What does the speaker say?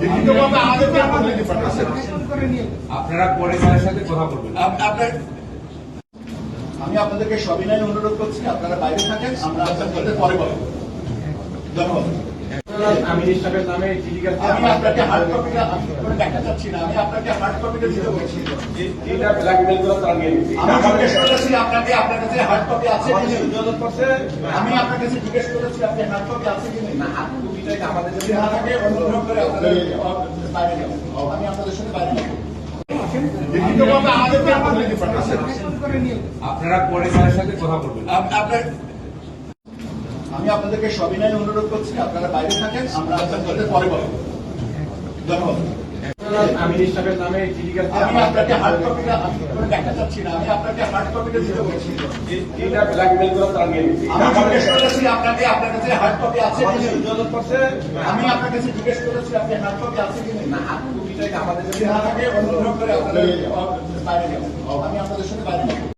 লিখিতভাবে আমাদেরকে আপনাদের ডিপার্টমেন্ট আপনারা পরে স্যারের সাথে কথা বলবেন। আপনার আমি আপনাদেরকে সবিনয় অনুরোধ করছি আপনারা বাইরে থাকেন আমরা আপনাদের পরে বলব। ধন্যবাদ। আমি স্টাফের নামে চিঠি আমি আপনাকে হার্ড কপিটা দেখা যাচ্ছি না। আমি আপনাকে হার্ড কপিটা দিতে বলছি। যেটা ব্ল্যাকমেল করে তারা নিয়ে নিচ্ছে আমি জিজ্ঞেস করেছি আপনাকে আপনার কাছে হার্ড কপি আছে কি আমি আপনার কাছে জিজ্ঞেস করেছি আপনি হার্ড কপি আছে কি নেই? আমাদের যদি না থাকে অনুগ্রহ করে বাইরে যাবেন আমি আপনাদের সাথে বাইরে যাব। লিখিতভাবে আমাদেরকে আপনাদের ডিপার্টমেন্ট আপনারা পরে সাথে কথা বলবেন। আপনার আমি আপনাদেরকে সবিনয় অনুরোধ করছি আপনারা বাইরে থাকেন আমরা আপনাদের পরে বলব। ধন্যবাদ। আমি স্টাফের নামে আমি আপনাকে হার্ড কপিটা দেখা যাচ্ছি না আমি আপনাকে হার্ড কপিটা দিতে বলছি। যেটা ব্ল্যাকমেল করে তারা নিয়ে নিচ্ছে আমি জিজ্ঞেস করেছি আপনাকে আপনার কাছে হার্ড কপি আছে কি আমি আপনার কাছে জিজ্ঞেস করেছি আপনি হার্ড কপি আছে কি? আমাদের যদি না থাকে অনুগ্রহ করে আপনাদের বাইরে যাবেন আমি আপনাদের সাথে বাইরে যাব।